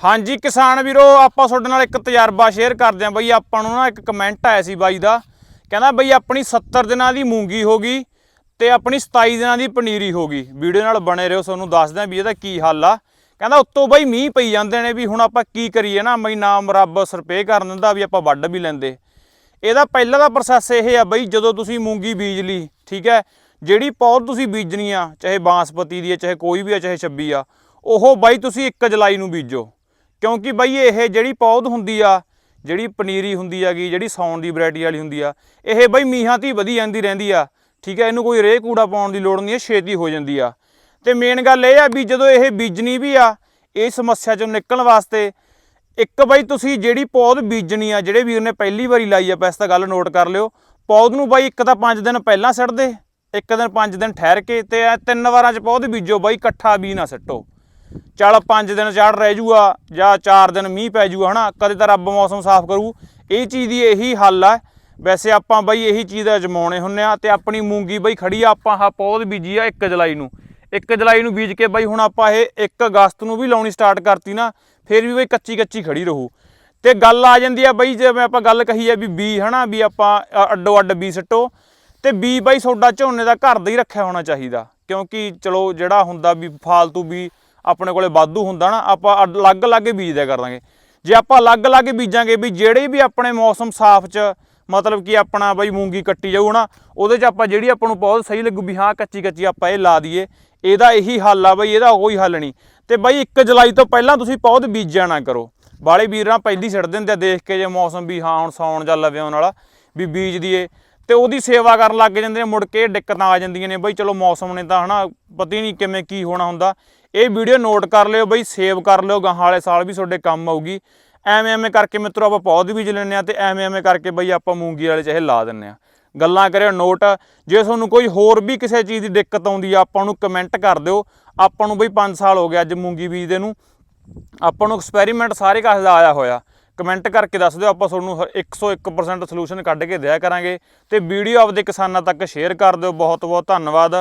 ਹਾਂਜੀ ਕਿਸਾਨ ਵੀਰੋ, ਆਪਾਂ ਤੁਹਾਡੇ ਨਾਲ ਇੱਕ ਤਜਰਬਾ ਸ਼ੇਅਰ ਕਰਦੇ ਆਂ ਬਈ ਆਪਾਂ ਨੂੰ ਨਾ ਇੱਕ ਕਮੈਂਟ ਆਇਆ ਸੀ ਬਾਈ ਦਾ। ਕਹਿੰਦਾ ਬਈ ਆਪਣੀ 70 ਦਿਨਾਂ ਦੀ ਮੂੰਗੀ ਹੋ ਗਈ ਤੇ ਆਪਣੀ 27 ਦਿਨਾਂ ਦੀ ਪਨੀਰੀ ਹੋ ਗਈ। ਵੀਡੀਓ ਨਾਲ ਬਣੇ ਰਹੋ, ਤੁਹਾਨੂੰ ਦੱਸਦੇ ਆਂ ਵੀ ਇਹਦਾ ਕੀ ਹੱਲ ਆ। ਕਹਿੰਦਾ ਉੱਤੋਂ ਬਈ ਮੀਂਹ ਪਈ ਜਾਂਦੇ ਨੇ ਵੀ ਹੁਣ ਆਪਾਂ ਕੀ ਕਰੀਏ ਨਾ, ਬਈ ਨਾਮ ਰੱਬ ਸਰਪੇ ਕਰਨ ਦਿੰਦਾ ਵੀ ਆਪਾਂ ਵੱਢ ਵੀ ਲੈਂਦੇ। ਇਹਦਾ ਪਹਿਲਾ ਦਾ ਪ੍ਰੋਸੈਸ ਇਹ ਆ ਬਈ, ਜਦੋਂ ਤੁਸੀਂ ਮੂੰਗੀ ਬੀਜ ਲਈ, ਠੀਕ ਹੈ? ਜਿਹੜੀ ਪੌਦ ਤੁਸੀਂ ਬੀਜਣੀ ਆ, ਚਾਹੇ ਬਾਸਪਤੀ ਦੀ ਆ, ਚਾਹੇ ਕੋਈ ਵੀ ਆ, ਚਾਹੇ 26 ਆ, ਉਹ ਬਾਈ ਤੁਸੀਂ 1 ਜੁਲਾਈ ਨੂੰ ਬੀਜੋ। ਕਿਉਂਕਿ ਬਾਈ ਇਹ ਜਿਹੜੀ ਪੌਦ ਹੁੰਦੀ ਆ, ਜਿਹੜੀ ਪਨੀਰੀ ਹੁੰਦੀ ਹੈਗੀ, ਜਿਹੜੀ ਸੌਣ ਦੀ ਵੈਰਾਈਟੀ ਵਾਲੀ ਹੁੰਦੀ ਆ, ਇਹ ਬਾਈ ਮੀਹਾਂ ਤੇ ਹੀ ਵਧੀ ਜਾਂਦੀ ਰਹਿੰਦੀ ਆ, ਠੀਕ ਹੈ ਇਹਨੂੰ ਕੋਈ ਰੇਹ ਕੂੜਾ ਪਾਉਣ ਦੀ ਲੋੜ ਨਹੀਂ ਹੈ ਛੇਤੀ ਹੋ ਜਾਂਦੀ ਆ। ਤੇ ਮੇਨ ਗੱਲ ਇਹ ਆ ਵੀ ਜਦੋਂ ਇਹ ਬੀਜਣੀ ਵੀ ਆ, ਇਹ ਸਮੱਸਿਆ ਚੋਂ ਨਿਕਲਣ ਵਾਸਤੇ ਇੱਕ ਬਾਈ ਤੁਸੀਂ ਜਿਹੜੀ ਪੌਦ ਬੀਜਣੀ ਆ, ਜਿਹੜੇ ਵੀਰ ਨੇ ਪਹਿਲੀ ਵਾਰੀ ਲਾਈ ਆ, ਪੈਸ ਤਾਂ ਗੱਲ ਨੋਟ ਕਰ ਲਿਓ ਪੌਦ ਨੂੰ ਬਾਈ ਇੱਕ ਤਾਂ 5 ਦਿਨ ਪਹਿਲਾਂ ਸਿੱਟ ਦੇ, ਇੱਕ ਦਿਨ 5 ਦਿਨ ਠਹਿਰ ਕੇ ਤੇ ਇਹ ਤਿੰਨ ਵਾਰਾਂ 'ਚ ਪੌਦ ਬੀਜੋ, ਬਾਈ ਇਕੱਠਾ ਬੀ ਨਾ ਸੱਟੋ। ਚੱਲ 5 ਦਿਨ ਚੜ ਰਹਿ ਜੂਗਾ ਜਾਂ 4 ਦਿਨ ਮੀਂਹ ਪੈ ਜੂਗਾ ਹਨਾ? ਕਦੇ ਤਾਂ ਰੱਬ ਮੌਸਮ ਸਾਫ਼ ਕਰੂ। ਇਹ ਚੀਜ਼ ਦੀ ਇਹੀ ਹੱਲ ਆ। ਵੈਸੇ ਆਪਾਂ ਬਈ ਇਹੀ ਚੀਜ਼ ਅਜਮਾਉਣੇ ਹੁੰਨੇ ਆ ਤੇ ਆਪਣੀ ਮੂੰਗੀ ਬਈ ਖੜੀ ਆ, ਆਪਾਂ ਆਹ ਪੌਦ ਬੀਜੀ ਆ 1 ਜੁਲਾਈ ਨੂੰ। 1 ਜੁਲਾਈ ਨੂੰ ਬੀਜ ਕੇ ਬਈ ਹੁਣ ਆਪਾਂ ਇਹ 1 ਅਗਸਤ ਨੂੰ ਵੀ ਲਾਉਣੀ ਸਟਾਰਟ ਕਰਤੀ ਨਾ, ਫਿਰ ਵੀ ਬਈ ਕੱਚੀ ਕੱਚੀ ਖੜੀ ਰਹੂ। ਤੇ ਗੱਲ ਆ ਜਾਂਦੀ ਆ ਬਾਈ ਜਿਵੇਂ ਆਪਾਂ ਗੱਲ ਕਹੀ ਆ ਵੀ ਬੀ, ਹਨਾ, ਵੀ ਆਪਾਂ ਅੱਡੋ ਅੱਡ ਬੀ ਸੱਟੋ, ਤੇ ਬੀ ਬਾਈ ਤੁਹਾਡਾ ਝੋਨੇ ਦਾ ਘਰ ਦਾ ਹੀ ਰੱਖਿਆ ਹੋਣਾ ਚਾਹੀਦਾ। ਕਿਉਂਕਿ ਚਲੋ ਜਿਹੜਾ ਹੁੰਦਾ ਵੀ ਫਾਲਤੂ ਵੀ ਆਪਣੇ ਕੋਲੇ ਵਾਧੂ ਹੁੰਦਾ ਨਾ, ਆਪਾਂ ਅੱਡ- ਅਲੱਗ-ਅਲੱਗ ਹੀ ਬੀਜਦਿਆ ਕਰਾਂਗੇ। ਜੇ ਆਪਾਂ ਅਲੱਗ-ਅਲੱਗ ਬੀਜਾਂਗੇ ਵੀ ਜਿਹੜੇ ਵੀ ਆਪਣੇ ਮੌਸਮ ਸਾਫ਼ ਚ, ਮਤਲਬ ਕਿ ਆਪਣਾ ਬਈ ਮੂੰਗੀ ਕੱਟੀ ਜਾਊ ਨਾ, ਉਹਦੇ ਚ ਆਪਾਂ ਜਿਹੜੀ ਆਪਾਂ ਨੂੰ ਬਹੁਤ ਸਹੀ ਲੱਗੂ ਵੀ ਹਾਂ ਕੱਚੀ ਕੱਚੀ ਆਪਾਂ ਇਹ ਲਾ ਦਈਏ, ਇਹਦਾ ਇਹੀ ਹੱਲ ਆ ਬਈ, ਇਹਦਾ ਕੋਈ ਹੱਲ ਨਹੀਂ। ਤੇ ਬਈ 1 ਜੁਲਾਈ ਤੋਂ ਪਹਿਲਾਂ ਤੁਸੀਂ ਪੌਦ ਬੀਜਿਆ ਨਾ ਕਰੋ। ਬਾਲੇ ਵੀਰਾਂ ਪਹਿਲੀ ਛੱਡ ਦਿੰਦੇ ਆ ਦੇਖ ਕੇ ਜੇ ਮੌਸਮ ਵੀ ਹਾਂ ਹੁਣ ਸੌਣ ਜਾਂ ਲਵੇ ਆਉਣ ਵਾਲਾ, ਵੀ ਬੀਜ ਦੀਏ ਤੇ ਉਹਦੀ ਸੇਵਾ ਕਰਨ ਲੱਗ ਜਾਂਦੇ ਨੇ, ਮੁੜ ਕੇ ਦਿੱਕਤਾਂ ਆ ਜਾਂਦੀਆਂ ਨੇ ਬਈ ਚਲੋ ਮੌਸਮ ਨੇ ਤਾਂ ਹਨਾ, ਪਤਾ ਨਹੀਂ ਕਿਵੇਂ ਕੀ ਹੋਣਾ ਹੁੰਦਾ। ਇਹ ਵੀਡੀਓ ਨੋਟ ਕਰ ਲਿਓ ਬਈ, ਸੇਵ ਕਰ ਲਿਓ, ਗਾਹਾਂ ਵਾਲੇ ਸਾਲ ਵੀ ਤੁਹਾਡੇ ਕੰਮ ਆਊਗੀ। ਐਵੇਂ ਐਵੇਂ ਕਰਕੇ ਮਿੱਤਰੋ ਆਪਾਂ ਪੌਦ ਬੀਜ ਲੈਂਦੇ ਆ ਤੇ ਐਵੇਂ ਐਵੇਂ ਕਰਕੇ ਬਈ ਆਪਾਂ ਮੂੰਗੀ ਵਾਲੇ ਚਾਹੇ ਲਾ ਦਿੰਨੇ ਆ ਗੱਲਾਂ ਕਰਿਓ, ਨੋਟ। ਜੇ ਤੁਹਾਨੂੰ ਕੋਈ ਹੋਰ ਵੀ ਕਿਸੇ ਚੀਜ਼ ਦੀ ਦਿੱਕਤ ਆਉਂਦੀ ਆ, ਆਪਾਂ ਨੂੰ ਕਮੈਂਟ ਕਰ ਦਿਓ। ਆਪਾਂ ਨੂੰ ਬਈ 5 ਸਾਲ ਹੋ ਗਏ ਅੱਜ ਮੂੰਗੀ ਬੀਜਦੇ ਨੂੰ। ਆਪਾਂ ਨੂੰ ਐਕਸਪੈਰੀਮੈਂਟ ਸਾਰੇ ਕਾਸੇ ਦਾ ਆਇਆ ਹੋਇਆ। ਕਮੈਂਟ ਕਰਕੇ ਦੱਸ ਦਿਓ, ਆਪਾਂ ਤੁਹਾਨੂੰ ਹਰ 101% ਸੋਲੂਸ਼ਨ ਕੱਢ ਕੇ ਦਿਆ ਕਰਾਂਗੇ ਤੇ ਵੀਡੀਓ ਆਪਦੇ ਕਿਸਾਨਾਂ ਤੱਕ ਸ਼ੇਅਰ ਕਰ ਦਿਓ। ਬਹੁਤ ਬਹੁਤ ਧੰਨਵਾਦ।